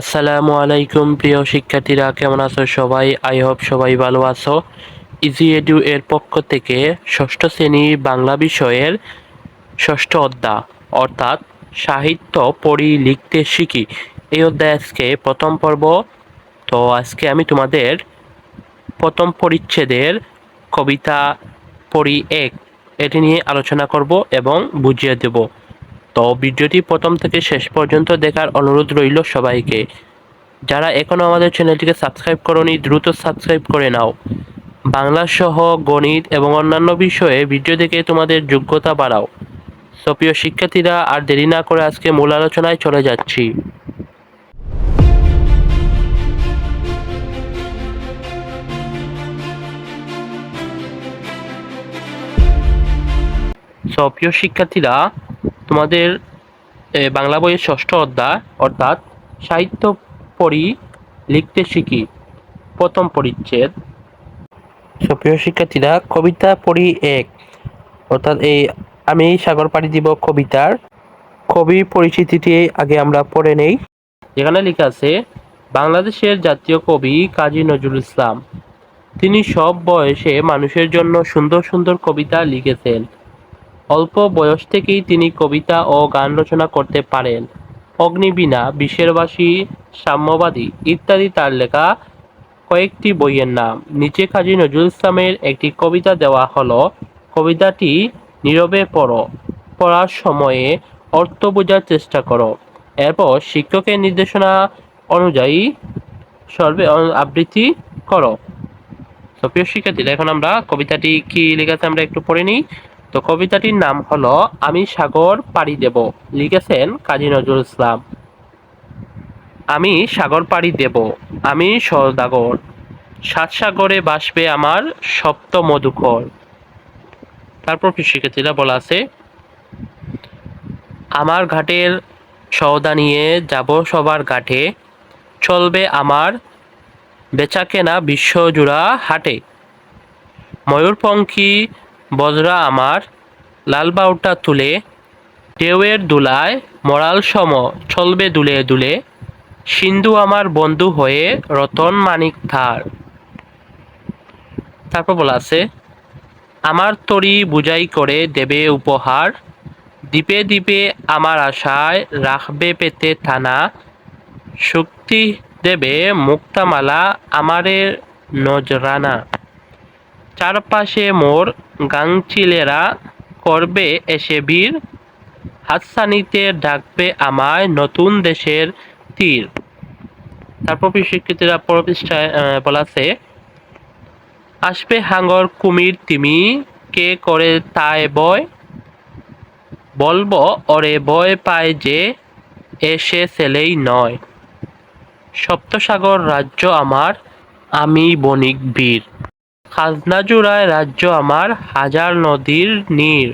আসসালামু আলাইকুম, প্রিয় শিক্ষার্থীরা, কেমন আছো সবাই? আই হোপ সবাই ভালো আছো। ইজি এডু এর পক্ষ থেকে ষষ্ঠ শ্রেণির বাংলা বিষয়ের ষষ্ঠ অধ্যায়, অর্থাৎ সাহিত্য পড়ি লিখতে শিখি। এই অধ্যায় আজকে প্রথম পর্ব। তো আজকে আমি তোমাদের প্রথম পরিচ্ছেদের কবিতা পড়ি এক, এটি নিয়ে আলোচনা করব এবং বুঝিয়ে দেব। তো ভিডিওটি প্রথম থেকে শেষ পর্যন্ত দেখার অনুরোধ রইল সবাইকে। যারা এখনও আমাদের চ্যানেলটিকে সাবস্ক্রাইব করনি, দ্রুত সাবস্ক্রাইব করে নাও। বাংলা সহ গণিত এবং অন্যান্য বিষয়ে ভিডিও দেখে তোমাদের যোগ্যতা বাড়াও। তো প্রিয় শিক্ষার্থীরা, আর দেরি না করে আজকে মূল আলোচনায় চলে যাচ্ছি। তো প্রিয় শিক্ষার্থীরা তোমাদের বাংলা বইয়ের ষষ্ঠ অধ্যায়, অর্থাৎ সাহিত্য পড়ি, লিখতে শিখি, প্রথম পরিচ্ছেদ। সুপ্রিয় শিক্ষার্থীরা, কবিতা পড়ি এক, অর্থাৎ এই, আমি সাগর পাড়ি দিব কবিতার। কবি পরিচিতিটি আগে আমরা পড়ে নেই। এখানে লেখা আছে, বাংলাদেশের জাতীয় কবি কাজী নজরুল ইসলাম। তিনি সব বয়সে মানুষের জন্য সুন্দর সুন্দর কবিতা লিখেছেন। অল্প বয়স থেকেই তিনি কবিতা ও গান রচনা করতে পারেন। অগ্নিবীণা বিশ্বেরবাসী সাম্যবাদী ইত্যাদি তার লেখা কয়েকটি বইয়ের নাম। নিচে কাজী নজরুল ইসলামের একটি কবিতা দেওয়া হলো, কবিতাটি নীরবে পড়ো, পড়ার সময়ে অর্থ বোঝার চেষ্টা করো। এরপর শিক্ষকের নির্দেশনা অনুযায়ী সর্বে আবৃত্তি করো। তো প্রিয় শিক্ষার্থীরা, এখন আমরা কবিতাটি কি লিখেছে আমরা একটু পড়ে নিই। তো কবিতাটির নাম হলো, আমি সাগর পাড়ি দেব লিখেছেন কাজী নজরুল ইসলাম। আমি সাগর পাড়ি দেব, আমি সদাগর সাত সাগরে বাসবে আমার সপ্ত মধুকর। তারপর শিক্ষার্থীরা বলা আছে, আমার ঘাটের সওদা নিয়ে যাব সবার ঘাটে, চলবে আমার বেচাকেনা বিশ্বজোড়া হাটে। ময়ূরপঙ্খী বজরা আমার লাল বাউটা তুলে ঢেউয়ের দুলায় মরাল সম চলবে দুলে দুলে, সিন্ধু আমার বন্ধু হয়ে রতন মানিক ধার। তারপর বলা আছে, আমার তরি বুঝাই করে দেবে উপহার, দ্বীপে দ্বীপে আমার আশায় রাখবে পেতে থানা, শক্তি দেবে মুক্তামালা আমারে নজরানা। চারপাশে মোর গাংচিলেরা করবে এসে বীর। হাতসানিতে ডাকবে আমায় নতুন দেশের তীর। তারপর শিক্ষিতরা পরপৃষ্ঠায় আহ, বলা আছে আসবে হাঙ্গর কুমির তিমি কে করে তাই বয়? বলব ওরে বয় পায় যে এসে ছেলেই নয়। সপ্তসাগর রাজ্য আমার আমি বণিক বীর। খাজনা জোড়ায় রাজ্য আমার হাজার নদীর নীর।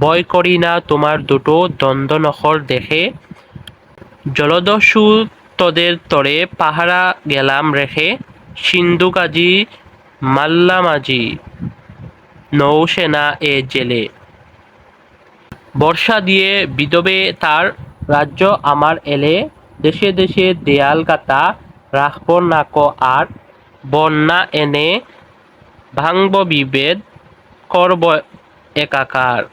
ভয় করি না তোমার দুটো দ্বন্দ্ব নখর দেখে জলদস্যু তোদের তরে পাহারা গেলাম রেখে। সিন্ধু কাজী মাল্লামাজি নৌসেনা এ জেলে। বর্ষা দিয়ে বিদবে তার রাজ্য আমার এলে। দেশে দেশে দেয়াল গাতা রাখব নাক আর। বন্যা এনে ভাঙব বিভেদ, করব একাকার।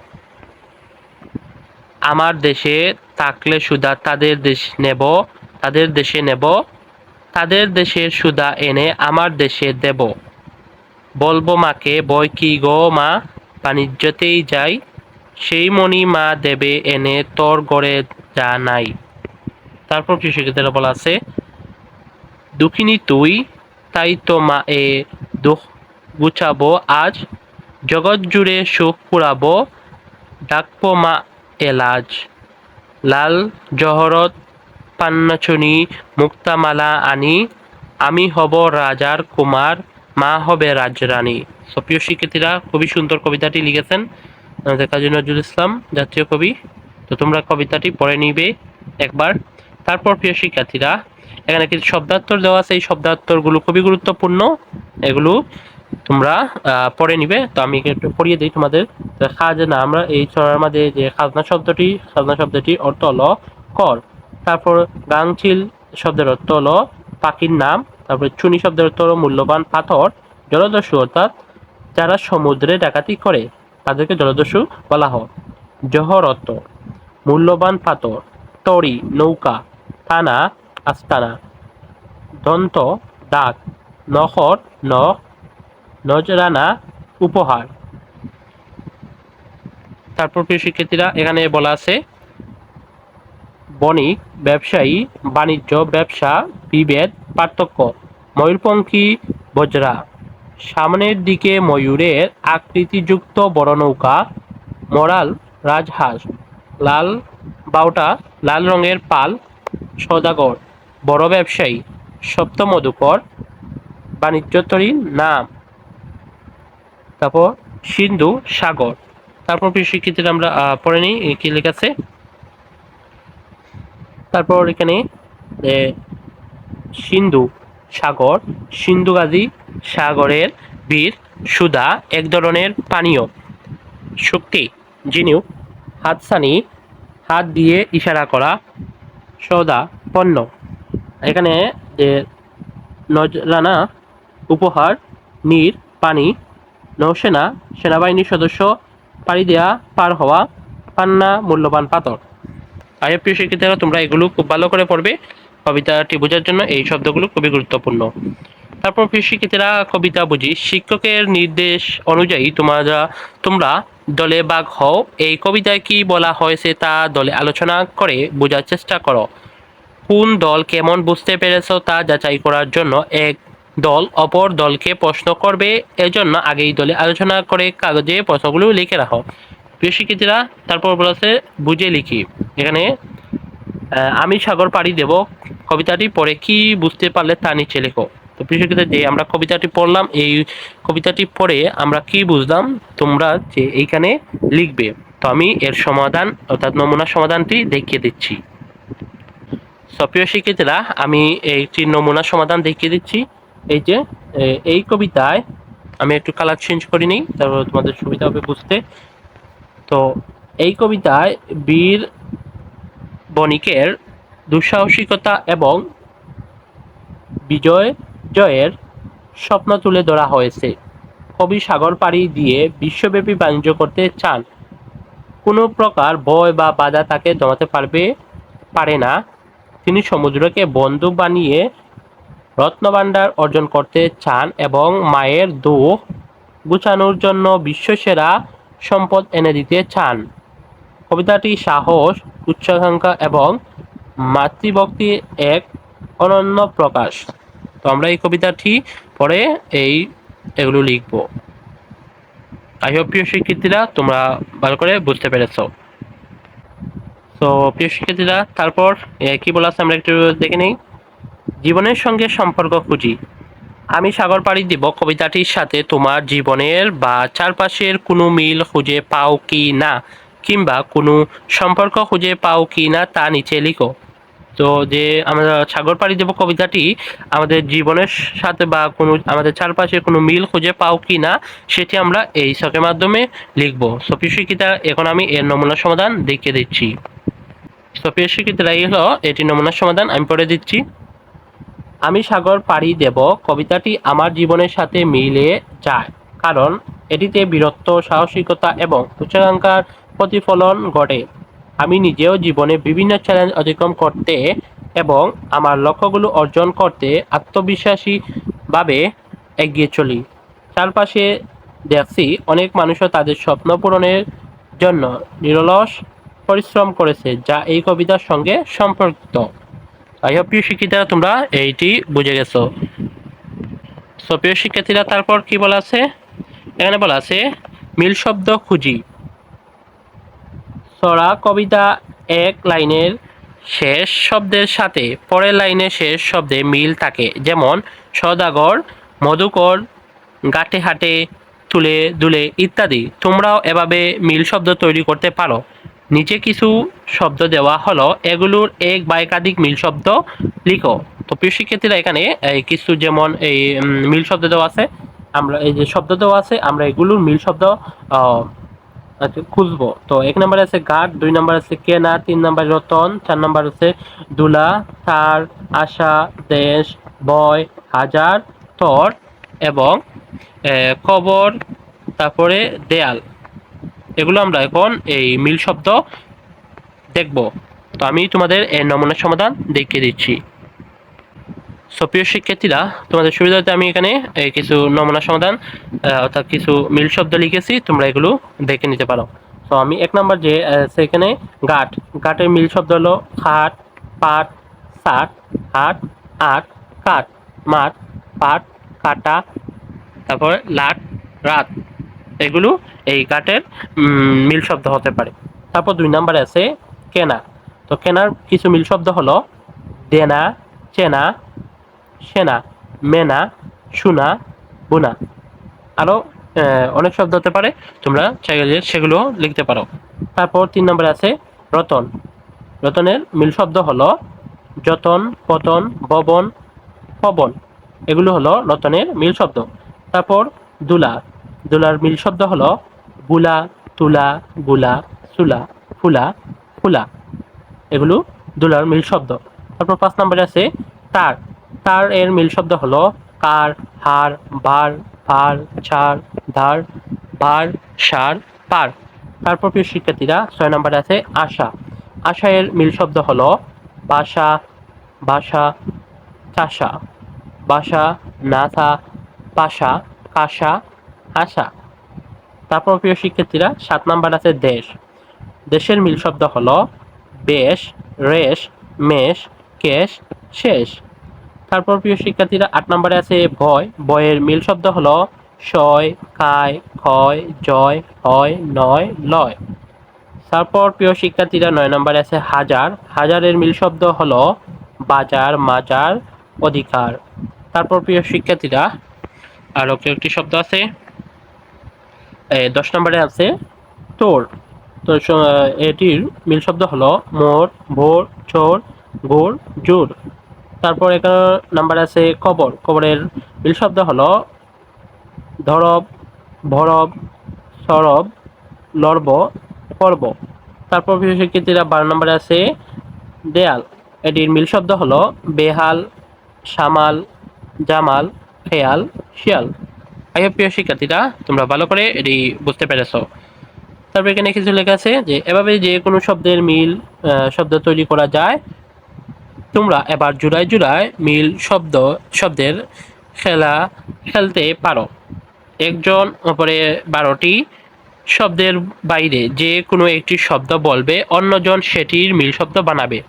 আমার দেশে থাকলে সুদা তাদের দেশ নেব, তাদের দেশে নেব, তাদের দেশের সুদা এনে আমার দেশে দেব। বলব মাকে বই কি গো মা, বাণিজ্যতেই যাই, সেই মণি মা দেবে এনে তোর গড়ে যা নাই। তারপর কৃষকদের বলা আছে, দুঃখিনী তুই, তাই তো মা এ দুঃখ গুছাবো, আজ জগৎ জুড়ে সুখ পুরাবো, ডাকবো মা এলাজ। লাল জহরত পান্নাচুনি মুক্তামালা আনি, আমি হব রাজার কুমার, মা হবে রাজরানী। সপ্রিয় শিক্ষার্থীরা, খুবই সুন্দর কবিতাটি লিখেছেন কাজী নজরুল ইসলাম জাতীয় কবি। তো তোমরা কবিতাটি পড়ে নিবে একবার। তারপর প্রিয় শিক্ষার্থীরা, এখানে কিছু শব্দার্থ দেওয়া আছে। এই শব্দার্থগুলো খুবই গুরুত্বপূর্ণ। এগুলো তোমরা পড়ে নিবে। তো আমি একটু পড়িয়ে দিই তোমাদের। খাজনা, আমরা এই ছড়ার মাঝে যে খাজনা শব্দটি খাজনা শব্দটি অর্থ হলো কর। তারপর গাংচিল শব্দের অর্থ হলো পাখির নাম। তারপরে চুনি শব্দের অর্থ হলো মূল্যবান পাথর, জলদস্যু অর্থাৎ যারা সমুদ্রে ডাকাতি করে, তাদেরকে জলদস্যু বলা হয়। জহর অর্থ মূল্যবান পাথর তরি নৌকা, থানা, আস্তানা। দন্ত, দাগ নহর নখ নজরানা উপহার। তারপর প্রিয় শিক্ষার্থীরা, এখানে বলা আছে, বণিক, ব্যবসায়ী, বাণিজ্য, ব্যবসা, বিভেদ, পার্থক্য। ময়ূরপঙ্খী বজরা। সামনের দিকে ময়ূরের আকৃতিযুক্ত বড় নৌকা, মরাল রাজহাঁস। লাল বাউটা লাল রঙের পাল, সদাগর। বড় ব্যবসায়ী সপ্ত মধুকর বাণিজ্যতরীর নাম। তারপর সিন্ধু সাগর। তারপর প্রিয় আমরা পড়ে নিই কি লেখা আছে? তারপর এখানে সিন্ধু সাগর, সিন্ধু গাজী সাগরের বীর সুধা এক ধরনের পানীয় শক্তি জিনিউ হাতছানি, হাত দিয়ে ইশারা করা সদা পণ্য। এখানে নজরানা, উপহার, নীর, পানি নৌসেনা সেনাবাহিনীর সদস্য পাড়ি দেয়া পার হওয়া পান্না মূল্যবান পাথর। আয় প্রিয় শিক্ষিতারা তোমরা এগুলো খুব ভালো করে পড়বে। কবিতাটি বোঝার জন্য এই শব্দগুলো খুবই গুরুত্বপূর্ণ। তারপর প্রিয় শিক্ষিতারা কবিতা বুঝি। শিক্ষকের নির্দেশ অনুযায়ী তোমরা তোমরা দলে ভাগ হও। এই কবিতায় কি বলা হয়েছে তা দলে আলোচনা করে বোঝার চেষ্টা করো। কোন দল কেমন বুঝতে পেরেছ তা যাচাই করার জন্য এক দল অপর দলকে প্রশ্ন করবে, এজন্য আগেই দলে আলোচনা করে কাগজে প্রশ্নগুলো লিখে রাখো। প্রিয় শিক্ষার্থীরা, তারপর বলেছে বুঝে লিখি। এখানে আমি সাগর পাড়ি দেব, কবিতাটি পড়ে কি বুঝতে পারলে তা নিচে লেখো। তো প্রিয় শিক্ষার্থী যে আমরা কবিতাটি পড়লাম, এই কবিতাটি পড়ে আমরা কি বুঝলাম? তোমরা যে এইখানে লিখবে। তো আমি এর সমাধান, অর্থাৎ নমুনা সমাধানটি দেখিয়ে দিচ্ছি। সপ্রিয় শিক্ষার্থীরা, আমি একটি নমুনা সমাধান দেখিয়ে দিচ্ছি। এই যে এই কবিতায় আমি একটু কালার চেঞ্জ করে নিই, তারপর তোমাদের সুবিধা হবে বুঝতে। তো এই কবিতায় বীর বণিকের দুঃসাহসিকতা এবং বিজয় জয়ের স্বপ্ন তুলে ধরা হয়েছে। কবি সাগর পাড়ি দিয়ে বিশ্বব্যাপী বাণিজ্য করতে চান। কোনো প্রকার ভয় বা বাধা তাকে জমাতে পারবে, পারে না। তিনি সমুদ্রকে বন্ধু বানিয়ে রত্নভাণ্ডার অর্জন করতে চান এবং মায়ের দুঃখ গুছানোর জন্য বিশ্বসেরা সম্পদ এনে দিতে চান। কবিতাটি সাহস, উচ্চাকাঙ্ক্ষা এবং মাতৃভক্তির এক অনন্য প্রকাশ। তো আমরা এই কবিতাটি পড়ে এই এগুলো লিখব। আই হোপ প্রিয় শিক্ষার্থীরা তোমরা ভালো করে বুঝতে পেরেছ। তো প্রিয় শিক্ষার্থীরা, তারপর কি বলা আছে আমরা একটু দেখে নিই। জীবনের সঙ্গে সম্পর্ক খুঁজি। আমি সাগর পাড়ি দিব কবিতাটির সাথে তোমার জীবনের বা চারপাশের কোনো মিল খুঁজে পাও কি না, কিংবা কোনো সম্পর্ক খুঁজে পাও কি না তা নিচে লিখো। তো যে আমরা সাগর পাড়ি দেব কবিতাটি, আমাদের জীবনের সাথে বা কোনো, আমাদের চারপাশে কোনো মিল খুঁজে পাও কি না, সেটি আমরা এই শখের মাধ্যমে লিখব। সফি শিক্ষিতা, এখন আমি এর নমুনা সমাধান দেখিয়ে দিচ্ছি। সফিয়া শিক্ষিতরা এই হলো এটি নমুনা সমাধান, আমি পড়ে দিচ্ছি। আমি সাগর পাড়ি দেব, কবিতাটি আমার জীবনের সাথে মিলে যায়। কারণ এটিতে বীরত্ব, সাহসিকতা এবং উচ্চাকাঙ্ক্ষার প্রতিফলন ঘটে। আমি নিজেও জীবনে বিভিন্ন চ্যালেঞ্জ অতিক্রম করতে এবং আমার লক্ষ্যগুলো অর্জন করতে আত্মবিশ্বাসীভাবে এগিয়ে চলি। চারপাশে দেখছি অনেক মানুষও তাদের স্বপ্ন পূরণের জন্য নিরলস পরিশ্রম করেছে, যা এই কবিতার সঙ্গে সম্পর্কিত। আই হোপ প্রিয় শিক্ষিতারা তোমরা এইটি বুঝে গেছো। সো প্রিয় শিক্ষার্থীরা, তারপর কি বলা আছে? এখানে বলা আছে, মিল শব্দ খুঁজি। সরা কবিতা এক লাইনের শেষ শব্দের সাথে পরের লাইনের শেষ শব্দে মিল থাকে। যেমন, সদাগর, মধুকর, গাটে হাটে, তুলে দুলে ইত্যাদি। তোমরাও এভাবে মিল শব্দ তৈরি করতে পারো। নিচে কিছু শব্দ দেওয়া হলো। এগুলোর এক বা একাধিক মিল শব্দ লিখো। তো প্রিয় শিক্ষার্থীরা, এখানে, এই কিছু যেমন এই মিল শব্দ দেওয়া আছে, আমরা এই যে শব্দ দেওয়া আছে, আমরা এগুলোর মিল শব্দ আচ্ছা খুঁজবো। তো এক নাম্বার আছে গাঠ দুই নাম্বার আছে কেনা, তিন নাম্বার রতন, চার নাম্বার আছে দুলা, তার, আশা, দেশ বয় হাজার, তর এবং কবর তারপরে দেয়াল। এগুলো আমরা এখন এই মিল শব্দ দেখব। তো আমি তোমাদের এই নমুনা সমাধান দেখিয়ে দিচ্ছি। সো, প্রিয় শিক্ষার্থীরা, তোমাদের সুবিধাতে আমি এখানে কিছু নমুনা সমাধান অর্থাৎ কিছু মিল শব্দ লিখেছি, তোমরা এগুলো দেখে নিতে পারো। তো আমি এক নম্বর যে সেখানে গাঠ গাঠের মিল শব্দ হলো খাট, পাট, সাট, হাট, আট কাঠ মাঠ, পাট, কাটা, তারপর লাট, রাত। এগুলো এই কাঠের মিল শব্দ হতে পারে। তারপর দুই নম্বরে আছে কেনা। তো কেনার কিছু মিল শব্দ হলো দেনা, চেনা, সেনা, মেনা, সুনা, বুনা। আরও অনেক শব্দ হতে পারে, তোমরা চাইলে সেগুলো লিখতে পারো। তারপর তিন নম্বরে আছে রতন। রতনের মিল শব্দ হলো যতন, পতন, ববন, পবন। এগুলো হলো রতনের মিল শব্দ। তারপর দুলা। দুলার মিল শব্দ হলো বুলা, তুলা গুলা সুলা, ফুলা ফুলা। এগুলো দুলার মিল শব্দ। তারপর পাঁচ নম্বরে আছে তার। তার এর মিল শব্দ হলো কার, হার, বার ভার ছাড় ধার, বার, সার, পার। তারপর প্রিয় শিক্ষার্থীরা, ছয় নম্বরে আছে আশা। আশা এর মিল শব্দ হলো বাসা বাসা, চাষা। বাসা, নাথা, পাশা, কাশা আশা তারপর প্রিয় শিক্ষার্থীরা, সাত নাম্বার আছে দেশ। দেশের মিল শব্দ হলো বেশ, রেশ, মেষ, কেশ, শেষ। তারপর প্রিয় শিক্ষার্থীরা, আট নম্বরে আছে ভয়। বয়ের মিল শব্দ হলো শয় কায় ক্ষয়, জয়, হয়, নয়, লয়। তারপর প্রিয় শিক্ষার্থীরা, নয় নম্বরে আছে হাজার। হাজারের মিল শব্দ হলো বাজার, মাজার, অধিকার। তারপর প্রিয় শিক্ষার্থীরা, আরও একটি শব্দ আছে? দশ নম্বরে আছে তোর। তো এটির মিল শব্দ হলো মোর, ভোর চোর গোর জোর। তারপর এগারো নাম্বার আছে কবর। কবরের মিল শব্দ হলো ধরব, ভরব, সরব, লড়ব, পর্ব। তারপর শিক্ষার্থীরা বারো নম্বরে আছে দেয়াল। এটির মিল শব্দ হলো বেহাল, সামাল, জামাল, খেয়াল, শিয়াল। আইয়া প্রিয় শিক্ষার্থীরা, তোমরা ভালো করে এটি বুঝতে পেরেছ। তারপর এখানে কিছু লেখা আছে যে, এভাবে যে কোনো শব্দের মিল শব্দ তৈরি করা যায়, তোমরা এবার জুড়ায় জুড়ায় মিল শব্দ, শব্দের খেলা খেলতে পারো। একজন ওপরে বারোটি শব্দের বাইরে যে কোনো একটি শব্দ বলবে, অন্যজন সেটির মিল শব্দ বানাবে।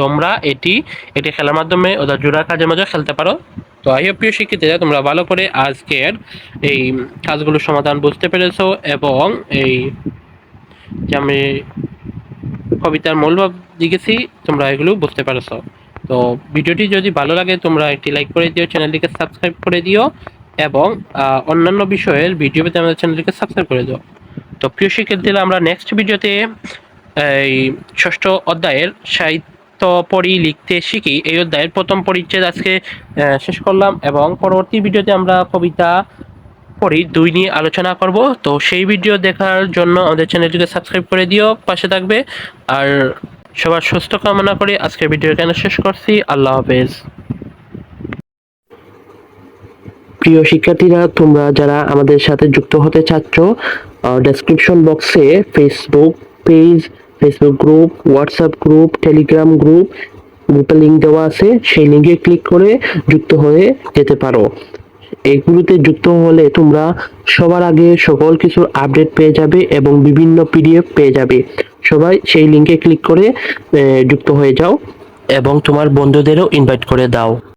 তোমরা এটি একটি খেলার মাধ্যমে ওদের জোড়া কাজের মাঝে খেলতে পারো। তো আই হোপ প্রিয় শিক্ষিতরা তোমরা ভালো করে আজকের এই কাজগুলোর সমাধান বুঝতে পেরেছ এবং এই যে আমি কবিতার মূলভাব লিখেছি, তোমরা এগুলো বুঝতে পারছ। তো ভিডিওটি যদি ভালো লাগে, তোমরা একটি লাইক করে দিও, চ্যানেলটিকে সাবস্ক্রাইব করে দিও এবং অন্যান্য বিষয়ের ভিডিও পেতে আমাদের চ্যানেলটিকে সাবস্ক্রাইব করে দিও। তো প্রিয় শিক্ষার্থীরা, আমরা নেক্সট ভিডিওতে এই ষষ্ঠ অধ্যায়ের সাহিত্য পড়ি, লিখতে শিখি। এই অধ্যায়ের প্রথম পরিচ্ছেদ আজকে শেষ করলাম এবং পরবর্তী ভিডিওতে আমরা কবিতা পড়ি, দুই নিয়ে আলোচনা করব। তো সেই ভিডিও দেখার জন্য আমাদের চ্যানেলটিকে সাবস্ক্রাইব করে দিও, পাশে থাকবে। আর সবার সুস্থ কামনা করে, আজকের ভিডিও এখানে শেষ করছি। আল্লাহ হাফেজ। প্রিয় শিক্ষার্থীরা, তোমরা যারা আমাদের সাথে যুক্ত হতে চাচ্ছ ডেসক্রিপশন বক্সে Facebook page Facebook group WhatsApp group Telegram group গ্রুপে লিঙ্ক দেওয়া আছে। সেই লিঙ্কে ক্লিক করে যুক্ত হয়ে যেতে পারো। এগুলোতে যুক্ত হলে তোমরা সবার আগে সকল কিছুর আপডেট পেয়ে যাবে এবং বিভিন্ন পিডিএফ পেয়ে যাবে। সবাই সেই লিঙ্কে ক্লিক করে যুক্ত হয়ে যাও এবং তোমার বন্ধুদেরও ইনভাইট করে দাও।